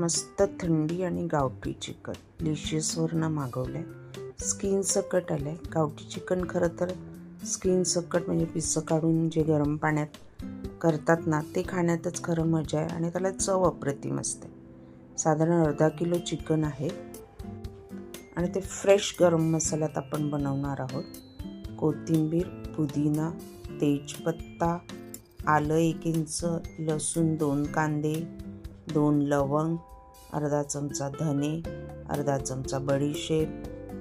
मस्त थंडी आणि गावठी चिकन. डिशेसवरनं मागवलं आहे स्किन सकट आलं आहे गावठी चिकन खरं तर स्किन सकट म्हणजे पिसं काढून जे गरम पाण्यात करतात ना ते खाण्यातच खरं मजा आहे आणि त्याला चव अप्रतिम असते. साधारण अर्धा किलो चिकन आहे. आणि ते फ्रेश गरम मसाल्यात आपण बनवणार आहोत. कोथिंबीर पुदिना तेजपत्ता आलं एक इंच लसूण दोन कांदे दोन लवंग अर्धा चमचा धने अर्धा चमचा बडीशेप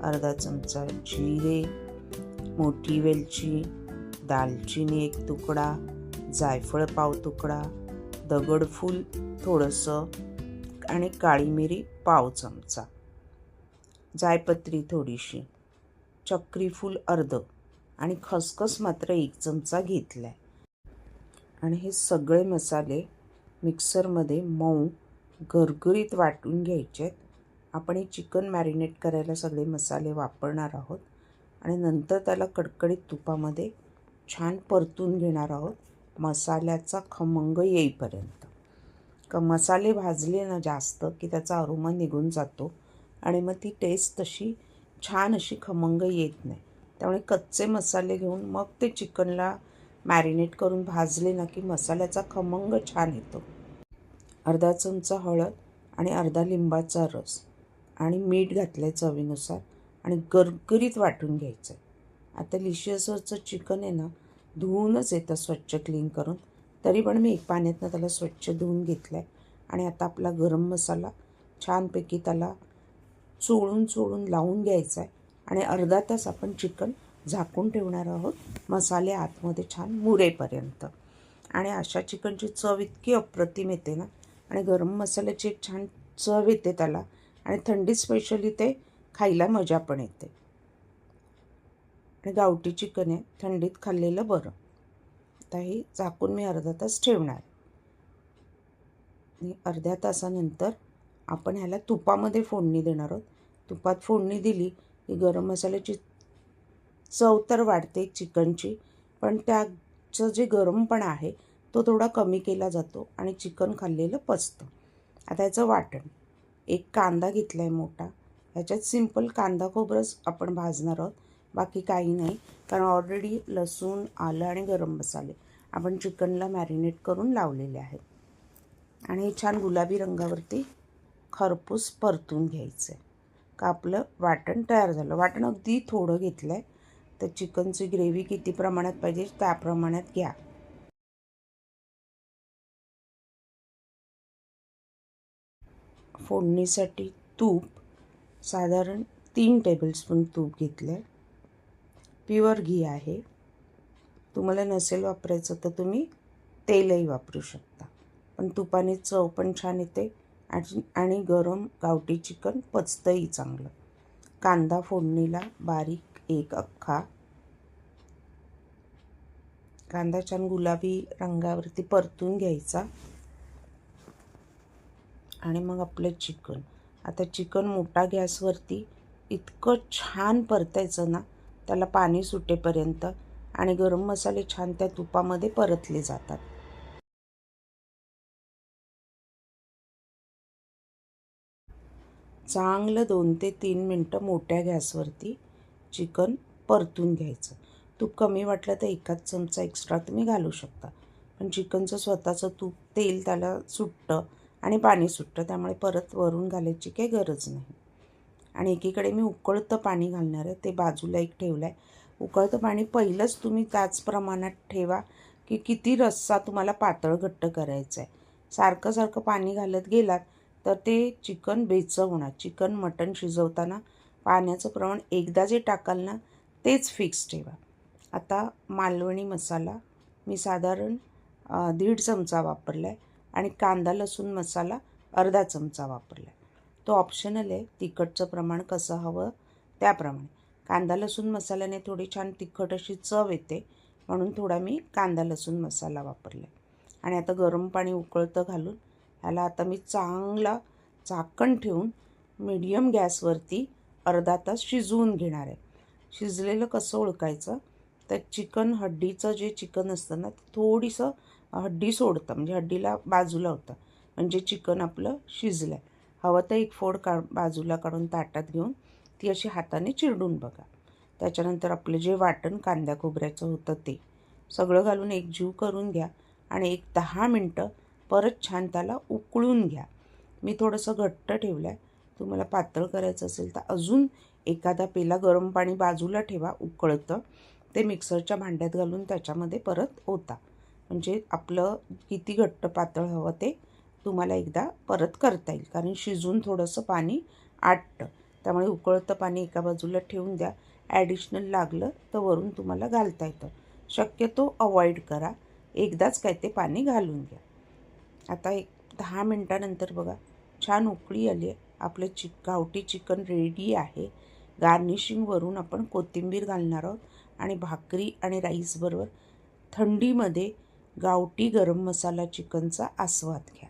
अर्धा चमचा जिरे मोठी वेलची दालचिनी एक तुकडा जायफळ पाव तुकडा दगडफूल थोडंसं आणि काळी मिरी पाव चमचा. जायपत्री थोडीशी चक्रीफूल अर्ध आणि खसखस मात्र एक चमचा घेतला आहे आणि हे सगळे मसाले मिक्सरमध्ये मऊ गरगरीत वाटून घ्यायचे आहेत आपण हे चिकन मॅरिनेट करायला सगळे मसाले वापरणार आहोत आणि नंतर त्याला कडकडीत तुपामध्ये छान परतून घेणार आहोत मसाल्याचा खमंग येईपर्यंत. का मसाले भाजले ना जास्त की त्याचा अरोमा निघून जातो आणि मग ती टेस्ट तशी छान अशी खमंग येत नाही. त्यामुळे कच्चे मसाले घेऊन मग ते चिकनला मॅरिनेट करून भाजले ना की मसाल्याचा खमंग छान येतो. अर्धा चमचा हळद आणि अर्धा लिंबाचा रस आणि मीठ घातलं आहे चवीनुसार आणि गरगरीत वाटून घ्यायचं आहे आता लिशियसवरचं चिकन आहे ना धुवूनच येतं स्वच्छ क्लीन करून. तरी पण मी एक पाण्यातनं त्याला स्वच्छ धुवून घेतलं आहे आणि आता आपला गरम मसाला छानपैकी त्याला चोळून चोळून लावून घ्यायचा आहे आणि अर्धा तास आपण चिकन झाकून ठेवणार आहोत मसाले आतमध्ये छान मुरेपर्यंत. आणि अशा चिकनची चव इतकी अप्रतिम येते ना आणि गरम मसाल्याची एक छान चव येते त्याला. आणि थंडीत स्पेशली ते खायला मजा पण येते. आणि गावठी चिकन आहे थंडीत खाल्लेलं बरं. आता हे झाकून मी अर्धा तास ठेवणार. आणि अर्ध्या तासानंतर आपण ह्याला तुपामध्ये फोडणी देणार आहोत. तुपात फोडणी दिली की गरम मसाल्याची चव तर वाढते चिकनची पण त्याचं जे गरमपणा आहे तो थोडा कमी केला जातो आणि चिकन खाल्लेलं पचतं. आता याचं वाटण. एक कांदा घेतला आहे मोठा. ह्याच्यात सिंपल कांदा खोबरंच आपण भाजणार आहोत. बाकी काही नाही. कारण ऑलरेडी लसूण आलं आणि गरम मसाले आपण चिकनला मॅरिनेट करून लावलेले आहेत. आणि हे छान गुलाबी रंगावरती खरपूस परतून घ्यायचं आहे. का आपलं वाटण तयार झालं. वाटण अगदी थोडं घेतलं आहे तर चिकनची ग्रेव्ही किती प्रमाणात पाहिजे त्या प्रमाणात घ्या. फोडणीसाठी तूप साधारण तीन टेबलस्पून तूप घेतलं आहे प्युअर घी आहे. तुम्हाला नसेल वापरायचं तर तुम्ही तेलही वापरू शकता. पण तुपाने चव पण छान येते. आणि आणि गरम गावठी चिकन पचतंही चांगलं. कांदा फोडणीला बारीक एक अख्खा. कांदा छान गुलाबी रंगावरती परतून घ्यायचा. आणि मग आपलं चिकन. आता चिकन मोठा गॅसवरती इतकं छान परतायचं ना त्याला पाणी सुटेपर्यंत आणि गरम मसाले छान त्या तुपामध्ये परतले जातात. चांगलं दोन ते तीन मिनटं मोठ्या गॅसवरती चिकन परतून घ्यायचं. तूप कमी वाटलं तर एकाच चमचा एक्स्ट्रा तुम्ही घालू शकता. पण चिकनचं स्वतःचं तूप तेल त्याला सुटतं आणि पाणी सुटतं त्यामुळे परत वरून घालायची काही गरज नाही. आणि एकीकडे मी उकळतं पाणी घालणार आहे ते बाजूला एक ठेवलं आहे उकळतं पाणी पहिलंच तुम्ही त्याच प्रमाणात ठेवा की किती रस्सा तुम्हाला पातळ घट्ट करायचा आहे. सारखं सारखं पाणी घालत गेलात तर ते चिकन बेचं होणार. चिकन मटण शिजवताना पाण्याचं प्रमाण एकदा जे टाकाल ना तेच फिक्स ठेवा. आता मालवणी मसाला मी साधारण दीड चमचा वापरला आहे आणि कांदा लसूण मसाला अर्धा चमचा वापरला. तो ऑप्शनल आहे. तिखटचं प्रमाण कसं हवं त्याप्रमाणे. कांदा लसूण मसाल्याने थोडी छान तिखट अशी चव येते म्हणून थोडा मी कांदा लसूण मसाला वापरला. आणि आता गरम पाणी उकळतं घालून ह्याला आता मी चांगला झाकण ठेवून मीडियम गॅसवरती अर्धा तास शिजवून घेणार आहे. शिजलेलं कसं ओळखायचं तर चिकन हड्डीचं जे चिकन असतं ना ते थोडीसं हड्डी सोडतं म्हणजे हड्डीला बाजूला होतं. म्हणजे चिकन आपलं शिजलं आहे हवं तर एक फोड का बाजूला काढून ताटात घेऊन ती अशी हाताने चिरडून बघा. त्याच्यानंतर आपलं जे वाटण कांद्या खोबऱ्याचं होतं ते. सगळं घालून एक जीव करून घ्या आणि एक दहा मिनटं परत छान त्याला उकळून घ्या. मी थोडंसं घट्ट ठेवलं आहे तुम्हाला पातळ करायचं असेल तर अजून एखादा पेला गरम पाणी बाजूला ठेवा उकळतं. ते मिक्सरच्या भांड्यात घालून त्याच्यामध्ये परत होता म्हणजे आपलं किती घट्ट पातळ हवं ते तुम्हाला एकदा परत करता येईल. कारण शिजून थोडंसं पाणी आटतं. त्यामुळे उकळतं पाणी एका बाजूला ठेवून द्या. ॲडिशनल लागलं तर वरून तुम्हाला घालता येतं. शक्यतो अवॉइड करा. एकदाच काय ते पाणी घालून घ्या. आता एक दहा मिनटानंतर बघा छान उकळी आली आहे. आपलं चिक गावठी चिकन रेडी आहे. गार्निशिंगवरून आपण कोथिंबीर घालणार आहोत. आणि भाकरी आणि राईसबरोबर थंडीमध्ये गावठी गरम मसाला चिकनचा आस्वाद घ्या.